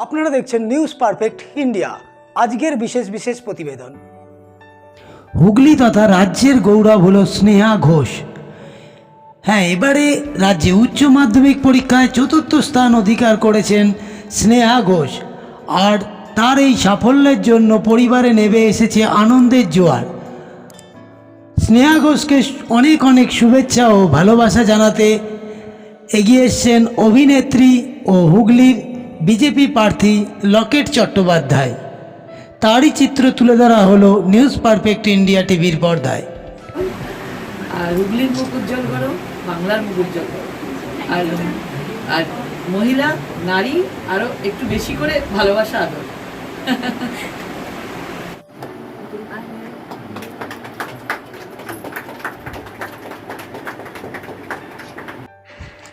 আপনারা দেখছেন news perfect India আজকের বিশেষ বিশেষ প্রতিবেদন। হুগলি তথা রাজ্যের গৌরব হলো স্নেহা ঘোষ। হ্যাঁ এবারে রাজ্যে উচ্চ মাধ্যমিক পরীক্ষায় চতুর্থ স্থান অধিকার করেছেন স্নেহা ঘোষ। আর তার এই সাফল্যের জন্য পরিবারে নেমে এসেছে আনন্দের জোয়ার। স্নেহা ঘোষকে অনেক অনেক শুভেচ্ছা ও ভালোবাসা জানাতে এগিয়ে এসছেন অভিনেত্রী ও হুগলির বিজেপি প্রার্থী লকেট চট্টোপাধ্যায়। তারই চিত্র তুলে ধরা হলো নিউজ পারফেক্ট ইন্ডিয়া টিভির পর্দায়। আর হুগলির মুখ উজ্জ্বল করো, বাংলার মুখ উজ্জ্বল করো। আর আর মহিলা, নারী আরও একটু বেশি করে ভালোবাসা আদর।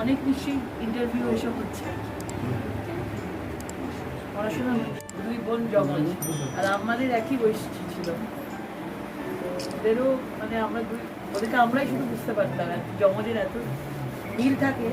অনেক নিশ্চয়ই ইন্টারভিউ এসব হচ্ছে। পড়াশোনা দুই বোন জমজ আর আমাদের একই বৈশিষ্ট্য ছিল। ওদেরও মানে আমরা দুই ওদেরকে আমরাই শুধু বুঝতে পারতাম। জমজের এত মিল থাকে।